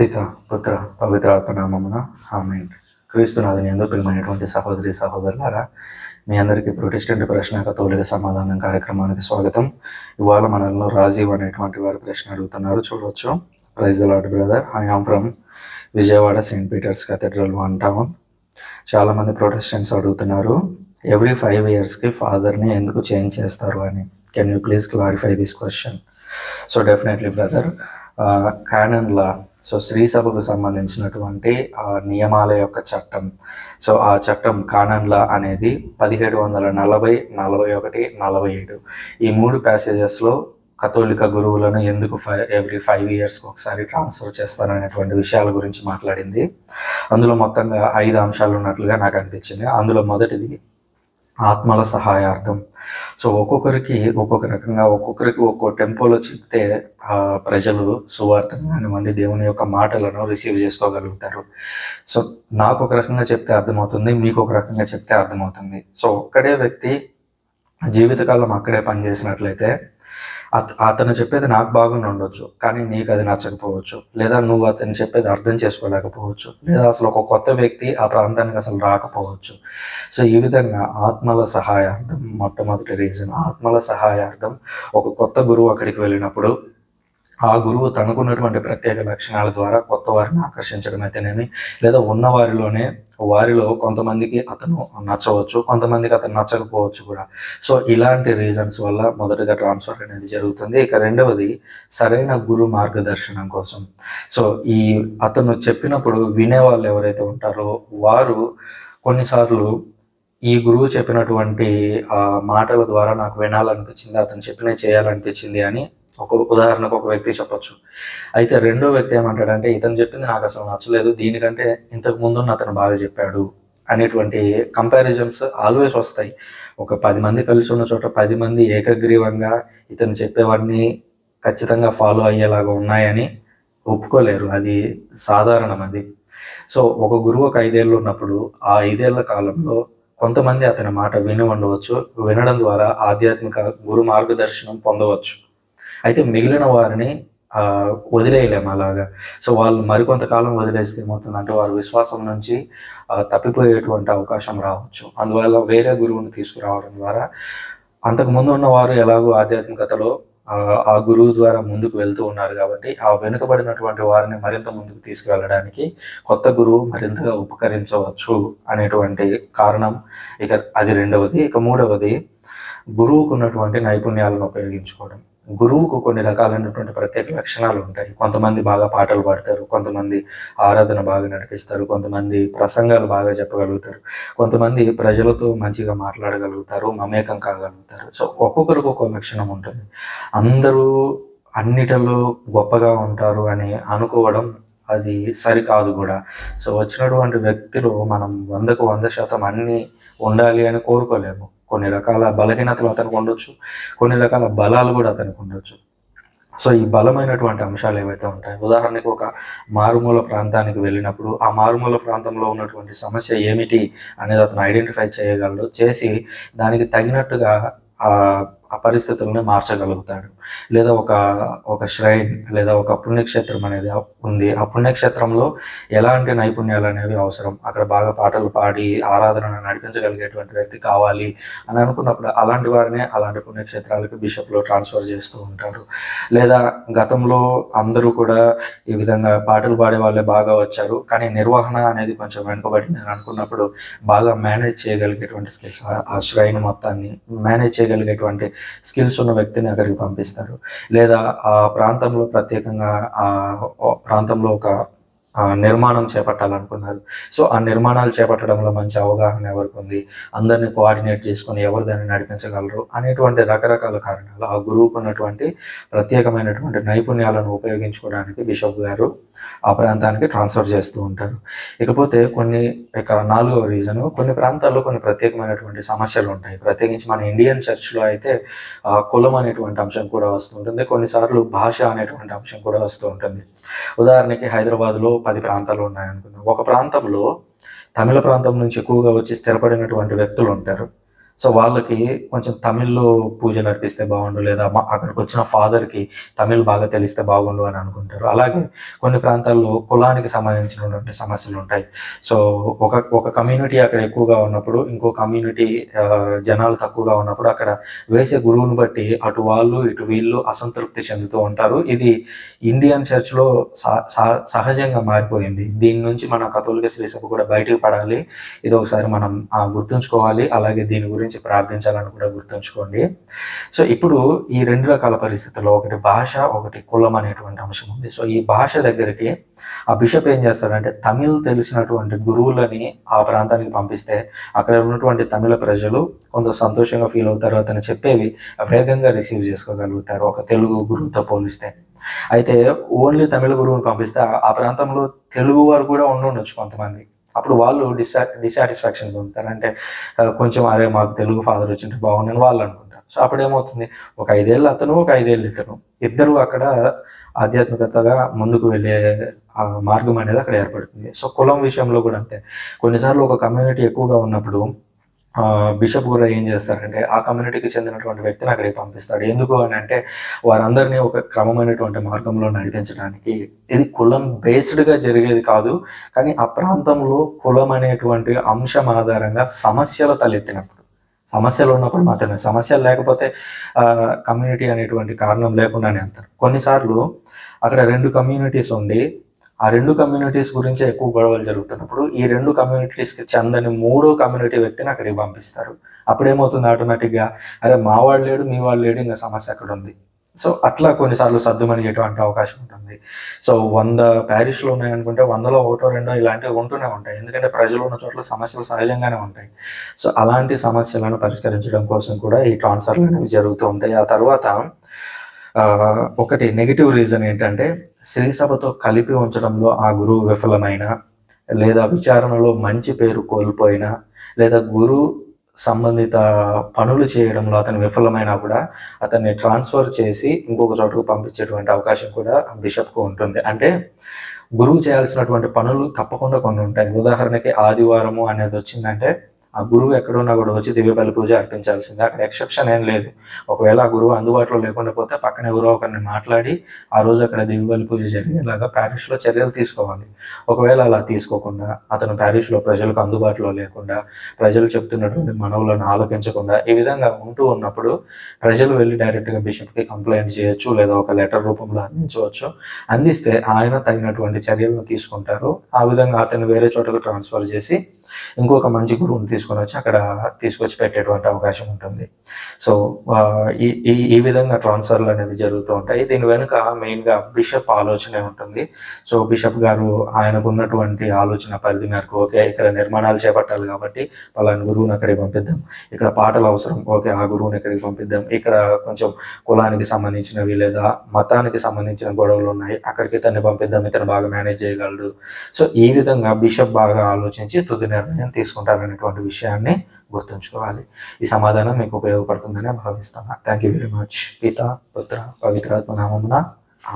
పిత పుత్ర పవిత్రాత్మ నామమున ఆమె క్రీస్తునాథుని ఎందుకు ప్రియమైనటువంటి సహోదరి సహోదరులారా మీ అందరికీ ప్రొటెస్టెంట్ ప్రశ్న కథోలిక సమాధానం కార్యక్రమానికి స్వాగతం. ఇవాళ మనలో రాజీవ్ అనేటువంటి వారు ప్రశ్న అడుగుతున్నారు. చూడవచ్చు praise the Lord brother I am from Vijayawada Saint Peter's cathedral one town చాలామంది ప్రొటెస్టెంట్స్ అడుగుతున్నారు ఎవ్రీ ఫైవ్ ఇయర్స్కి ఫాదర్ని ఎందుకు చేంజ్ చేస్తారు? అని. Can you please clarify this question so definitely brother canon law so స్త్రీ సభకు సంబంధించినటువంటి నియమాల యొక్క చట్టం. సో ఆ చట్టం కానన్ల అనేది పదిహేడు వందల నలభై నలభై ఒకటి నలభై ఏడు. ఈ మూడు ప్యాసేజెస్లో కథోలిక గురువులను ఎందుకు ఫైవ్ ఎవ్రీ ఫైవ్ ఇయర్స్కి ఒకసారి ట్రాన్స్ఫర్ చేస్తారనేటువంటి విషయాల గురించి మాట్లాడింది. అందులో మొత్తంగా ఐదు అంశాలు ఉన్నట్లుగా నాకు అనిపించింది. అందులో మొదటిది ఆత్మల సహాయార్థం. సో ఒక్కొక్కరికి ఒక్కొక్క రకంగా ఒక్కొక్కరికి ఒక్కో టెంపోలో చెప్తే ఆ, ప్రజలు సువార్తను కానివ్వండి దేవుని యొక్క మాటలను రిసీవ్ చేసుకోగలుగుతారు. సో నాకు ఒక రకంగా చెప్తే అర్థమవుతుంది మీకు ఒక రకంగా చెప్తే అర్థమవుతుంది. సో ఒక్కడే వ్యక్తి జీవితకాలం అక్కడే పనిచేసినట్లయితే అత అతను చెప్పేది నాకు బాగానే ఉండొచ్చు కానీ నీకు అది నచ్చకపోవచ్చు. లేదా నువ్వు అతను చెప్పేది అర్థం చేసుకోలేకపోవచ్చు. లేదా అసలు ఒక కొత్త వ్యక్తి ఆ ప్రాంతానికి అసలు రాకపోవచ్చు. సో ఈ విధంగా ఆత్మల సహాయార్థం మొట్టమొదటి రీజన్. ఆత్మల సహాయార్థం ఒక కొత్త గురువు అక్కడికి వెళ్ళినప్పుడు ఆ గురువు తనకున్నటువంటి ప్రత్యేక లక్షణాల ద్వారా కొత్త వారిని ఆకర్షించడం అయితేనేమి? లేదా ఉన్న వారిలోనే వారిలో కొంతమందికి అతను నచ్చవచ్చు కొంతమందికి అతను నచ్చకపోవచ్చు కూడా. సో ఇలాంటి రీజన్స్ వల్ల మొదటగా ట్రాన్స్ఫర్ అనేది జరుగుతుంది. ఇక రెండవది సరైన గురు మార్గదర్శనం కోసం. సో ఈ అతను చెప్పినప్పుడు వినే వాళ్ళు ఎవరైతే ఉంటారో వారు కొన్నిసార్లు ఈ గురువు చెప్పినటువంటి ఆ మాటల ద్వారా నాకు వినాలనిపించింది అతను చెప్పినవి చేయాలనిపించింది అని ఒక ఉదాహరణకు ఒక వ్యక్తి చెప్పొచ్చు. అయితే రెండో వ్యక్తి ఏమంటాడంటే ఇతను చెప్పింది నాకు అసలు నచ్చలేదు. దీనికంటే ఇంతకు ముందున్న అతను బాగా చెప్పాడు. అనేటువంటి కంపారిజన్స్ ఆల్వేస్ వస్తాయి. ఒక పది మంది కలిసి ఉన్న చోట పది మంది ఏకగ్రీవంగా ఇతను చెప్పేవాడిని ఖచ్చితంగా ఫాలో అయ్యేలాగా ఉన్నాయని ఒప్పుకోలేరు. అది సాధారణం అది. సో ఒక గురువు ఒక ఐదేళ్ళు ఉన్నప్పుడు ఆ ఐదేళ్ళ కాలంలో కొంతమంది అతని మాట విని ఉండవచ్చు వినడం ద్వారా ఆధ్యాత్మిక గురు మార్గదర్శనం పొందవచ్చు. అయితే మిగిలిన వారిని వదిలేయలేము అలాగా. సో వాళ్ళు మరికొంతకాలం వదిలేస్తే ఏమవుతుందంటే వారి విశ్వాసం నుంచి తప్పిపోయేటువంటి అవకాశం రావచ్చు. అందువల్ల వేరే గురువుని తీసుకురావడం ద్వారా అంతకు ఉన్నవారు వారు ఎలాగో ఆధ్యాత్మికతలో ఆ, గురువు ద్వారా ముందుకు వెళ్తూ ఉన్నారు కాబట్టి ఆ వెనుకబడినటువంటి వారిని మరింత ముందుకు తీసుకువెళ్ళడానికి కొత్త గురువు మరింతగా ఉపకరించవచ్చు అనేటువంటి కారణం. ఇక అది రెండవది. ఇక మూడవది గురువుకున్నటువంటి నైపుణ్యాలను ఉపయోగించుకోవడం. గురువుకు కొన్ని రకాలైనటువంటి ప్రత్యేక లక్షణాలు ఉంటాయి. కొంతమంది బాగా పాటలు పాడతారు కొంతమంది ఆరాధన బాగా నడిపిస్తారు కొంతమంది ప్రసంగాలు బాగా చెప్పగలుగుతారు కొంతమంది ప్రజలతో మంచిగా మాట్లాడగలుగుతారు మమేకం కాగలుగుతారు. సో ఒక్కొక్కరికి ఒక్కొక్క లక్షణం ఉంటుంది. అందరూ అన్నిటిలో గొప్పగా ఉంటారు అని అనుకోవడం అది సరికాదు కూడా. సో వచ్చినటువంటి వ్యక్తులు మనం వందకు వంద శాతం అన్నీ ఉండాలి అని కోరుకోలేము. కొన్ని రకాల బలహీనతలు అతనికి ఉండొచ్చు కొన్ని రకాల బలాలు కూడా అతనికి ఉండొచ్చు. సో ఈ బలమైనటువంటి అంశాలు ఏవైతే ఉంటాయి ఉదాహరణకు ఒక మారుమూల ప్రాంతానికి వెళ్ళినప్పుడు ఆ మారుమూల ప్రాంతంలో ఉన్నటువంటి సమస్య ఏమిటి అనేది అతను ఐడెంటిఫై చేయగలడు చేసి దానికి తగినట్టుగా ఆ పరిస్థితులను మార్చగలుగుతాడు. లేదా ఒక ఒక శ్రైన్ లేదా ఒక పుణ్యక్షేత్రం అనేది ఉంది. ఆ పుణ్యక్షేత్రంలో ఎలాంటి నైపుణ్యాలు అనేవి అవసరం? అక్కడ బాగా పాటలు పాడి ఆరాధనను నడిపించగలిగేటువంటి వ్యక్తి కావాలి అని అనుకున్నప్పుడు అలాంటి వారినే అలాంటి పుణ్యక్షేత్రాలకు బిషప్లో ట్రాన్స్ఫర్ చేస్తూ ఉంటారు. లేదా గతంలో అందరూ కూడా ఈ విధంగా పాటలు పాడే వాళ్ళే బాగా వచ్చారు. కానీ నిర్వహణ అనేది కొంచెం వెనుకబడింది అని అనుకున్నప్పుడు బాగా మేనేజ్ చేయగలిగేటువంటి స్కిల్స్ ఆ శ్రైన్ మొత్తాన్ని మేనేజ్ చేయగలిగేటువంటి స్కిల్స్ ఉన్న వ్యక్తిని అక్కడికి పంపిస్తారు. లేదా ఆ ప్రాంతంలో ప్రత్యేకంగా ఆ ప్రాంతంలో ఒక నిర్మాణం చేపట్టాలనుకున్నారు. సో ఆ నిర్మాణాలు చేపట్టడంలో మంచి అవగాహన ఎవరికి ఉంది? అందరినీ కోఆర్డినేట్ చేసుకొని ఎవరు దాన్ని నడిపించగలరు? అనేటువంటి రకరకాల కారణాలు ఆ గురువుకు ఉన్నటువంటి ప్రత్యేకమైనటువంటి నైపుణ్యాలను ఉపయోగించుకోవడానికి బిషప్ గారు ఆ ప్రాంతానికి ట్రాన్స్ఫర్ చేస్తూ ఉంటారు. ఇకపోతే కొన్ని ఇక నాలుగవ రీజను కొన్ని ప్రాంతాల్లో కొన్ని ప్రత్యేకమైనటువంటి సమస్యలు ఉంటాయి. ప్రత్యేకించి మన ఇండియన్ చర్చ్లో అయితే కులం అనేటువంటి అంశం కూడా వస్తుంటుంది కొన్నిసార్లు భాష అనేటువంటి అంశం కూడా వస్తూ ఉంటుంది. ఉదాహరణకి హైదరాబాద్లో పది ప్రాంతాలు ఉన్నాయనుకుందాం. ఒక ప్రాంతంలో తమిళ ప్రాంతం నుంచి ఎక్కువగా వచ్చి స్థిరపడినటువంటి వ్యక్తులు ఉంటారు. సో వాళ్ళకి కొంచెం తమిళ్ళో పూజలు అర్పిస్తే బాగుండు లేదా మా- అక్కడికి వచ్చిన ఫాదర్కి తమిళ్ బాగా తెలిస్తే బాగుండు అని అనుకుంటారు. అలాగే కొన్ని ప్రాంతాల్లో కులానికి సంబంధించినటువంటి సమస్యలు ఉంటాయి. సో ఒక ఒక కమ్యూనిటీ అక్కడ ఎక్కువగా ఉన్నప్పుడు ఇంకో కమ్యూనిటీ జనాలు తక్కువగా ఉన్నప్పుడు అక్కడ వేసే గురువుని బట్టి అటు వాళ్ళు ఇటు వీళ్ళు అసంతృప్తి చెందుతూ ఉంటారు. ఇది ఇండియన్ చర్చ్లో సహ- సహజంగా మారిపోయింది. దీని నుంచి మన కథోలిక శ్రీసభ కూడా బయటకు పడాలి. ఇది ఒకసారి మనం గుర్తుంచుకోవాలి. అలాగే దీని గురించి ప్రార్థించాలని కూడా గుర్తుంచుకోండి. సో ఇప్పుడు ఈ రెండు రకాల పరిస్థితుల్లో ఒకటి భాష ఒకటి కులం అనేటువంటి అంశం ఉంది. సో ఈ భాష దగ్గరికి ఆ బిషప్ ఏం చేస్తాడంటే తమిళ్ తెలిసినటువంటి గురువులని ఆ ప్రాంతానికి పంపిస్తే అక్కడ ఉన్నటువంటి తమిళ ప్రజలు కొంత సంతోషంగా ఫీల్ అవుతారు. అతను చెప్పేవి వేగంగా రిసీవ్ చేసుకోగలుగుతారు. ఒక తెలుగు గురువుతో పోలిస్తే. అయితే ఓన్లీ తమిళ గురువుని పంపిస్తే ఆ- ఆ ప్రాంతంలో తెలుగు వారు కూడా ఉండుండొచ్చు కొంతమంది. అప్పుడు వాళ్ళు డిసా డిసాటిస్ఫాక్షన్ పొందుతారు అంటే కొంచెం అరే మాకు తెలుగు ఫాదర్ వచ్చింటే బాగుందని వాళ్ళు అనుకుంటారు. సో అప్పుడు ఏమవుతుంది ఒక ఐదేళ్ళు అతను ఒక ఐదేళ్ళు ఇతను. ఇద్దరు అక్కడ ఆధ్యాత్మికతగా ముందుకు వెళ్ళే మార్గం అనేది అక్కడ ఏర్పడుతుంది. సో కులం విషయంలో కూడా అంతే. కొన్నిసార్లు ఒక కమ్యూనిటీ ఎక్కువగా ఉన్నప్పుడు బిషప్ కూడా ఏం చేస్తారంటే ఆ కమ్యూనిటీకి చెందినటువంటి వ్యక్తిని అక్కడికి పంపిస్తాడు. ఎందుకు అని అంటే వారందరినీ ఒక క్రమమైనటువంటి మార్గంలో నడిపించడానికి. ఇది కులం బేస్డ్గా జరిగేది కాదు కానీ ఆ ప్రాంతంలో కులం అనేటువంటి అంశం ఆధారంగా సమస్యలు తలెత్తినప్పుడు సమస్యలు ఉన్నప్పుడు మాత్రమే. సమస్యలు లేకపోతే కమ్యూనిటీ అనేటువంటి కారణం లేకుండానే అంటారు. కొన్నిసార్లు అక్కడ రెండు కమ్యూనిటీస్ ఉండి ఆ రెండు కమ్యూనిటీస్ గురించి ఎక్కువ గొడవలు జరుగుతున్నప్పుడు ఈ రెండు కమ్యూనిటీస్కి చెందని మూడో కమ్యూనిటీ వ్యక్తిని అక్కడికి పంపిస్తారు. అప్పుడేమవుతుంది ఆటోమేటిక్గా అరే మా వాడు లేడు మీ వాడు లేడు ఇంకా సమస్య అక్కడ ఉంది. సో అట్లా కొన్నిసార్లు సర్దుమనిగేటువంటి అవకాశం ఉంటుంది. సో వంద ప్యారిష్లు ఉన్నాయనుకుంటే వందలో ఒకటో రెండో ఇలాంటివి ఉంటూనే ఉంటాయి. ఎందుకంటే ప్రజలు ఉన్న చోట్ల సమస్యలు సహజంగానే ఉంటాయి. సో అలాంటి సమస్యలను పరిష్కరించడం కోసం కూడా ఈ ట్రాన్స్ఫర్లు అనేవి జరుగుతూ ఉంటాయి. ఆ తర్వాత ఒకటి నెగిటివ్ రీజన్ ఏంటంటే శ్రీసభతో కలిపి ఉంచడంలో ఆ గురువు విఫలమైన లేదా విచారణలో మంచి పేరు కోల్పోయినా లేదా గురు సంబంధిత పనులు చేయడంలో అతను విఫలమైనా కూడా అతన్ని ట్రాన్స్ఫర్ చేసి ఇంకొక చోటుకు పంపించేటువంటి అవకాశం కూడా బిషప్కు ఉంటుంది. అంటే గురువు చేయాల్సినటువంటి పనులు తప్పకుండా కొన్ని ఉంటాయి. ఉదాహరణకి ఆదివారము అనేది వచ్చిందంటే ఆ గురువు ఎక్కడున్నా కూడా వచ్చి దివ్య బలి పూజ అర్పించాల్సిందే. అక్కడ ఎక్సెప్షన్ ఏం లేదు. ఒకవేళ ఆ గురువు అందుబాటులో లేకుండా పోతే పక్కన ఎవరో ఒకరిని మాట్లాడి ఆ రోజు అక్కడ దివ్య బలి పూజ జరిగేలాగా ప్యారిష్లో చర్యలు తీసుకోవాలి. ఒకవేళ అలా తీసుకోకుండా అతను ప్యారిష్లో ప్రజలకు అందుబాటులో లేకుండా ప్రజలు చెప్తున్నటువంటి మనవులను ఆలోచించకుండా ఈ విధంగా ఉంటూ ఉన్నప్పుడు ప్రజలు వెళ్ళి డైరెక్ట్గా బిషప్కి కంప్లైంట్ చేయొచ్చు లేదా ఒక లెటర్ రూపంలో అందించవచ్చు. అందిస్తే ఆయన తగినటువంటి చర్యలను తీసుకుంటారు. ఆ విధంగా అతను వేరే చోటకు ట్రాన్స్ఫర్ చేసి ఇంకొక మంచి గురువుని తీసుకొని వచ్చి అక్కడ తీసుకొచ్చి పెట్టేటువంటి అవకాశం ఉంటుంది. సో ఈ ఈ విధంగా ట్రాన్స్ఫర్లు అనేవి జరుగుతూ ఉంటాయి. దీని వెనుక మెయిన్గా బిషప్ ఆలోచనే ఉంటుంది. సో బిషప్ గారు ఆయనకు ఉన్నటువంటి ఆలోచన పరిధి మేరకు ఓకే ఇక్కడ నిర్మాణాలు చేపట్టాలి కాబట్టి పలాని గురువుని అక్కడికి పంపిద్దాం. ఇక్కడ పాటలు అవసరం ఓకే ఆ గురువుని ఇక్కడికి పంపిద్దాం. ఇక్కడ కొంచెం కులానికి సంబంధించినవి లేదా మతానికి సంబంధించిన గొడవలు ఉన్నాయి అక్కడికి ఇతన్ని పంపిద్దాం ఇతను బాగా మేనేజ్ చేయగలడు. సో ఈ విధంగా బిషప్ బాగా ఆలోచించి తుది నిర్ణయం తీసుకుంటారనేటువంటి విషయాన్ని గుర్తుంచుకోవాలి. ఈ సమాధానం మీకు ఉపయోగపడుతుందని భావిస్తాను థ్యాంక్ యూ వెరీ మచ్ పిత పుత్ర పవిత్రాత్మ నామమున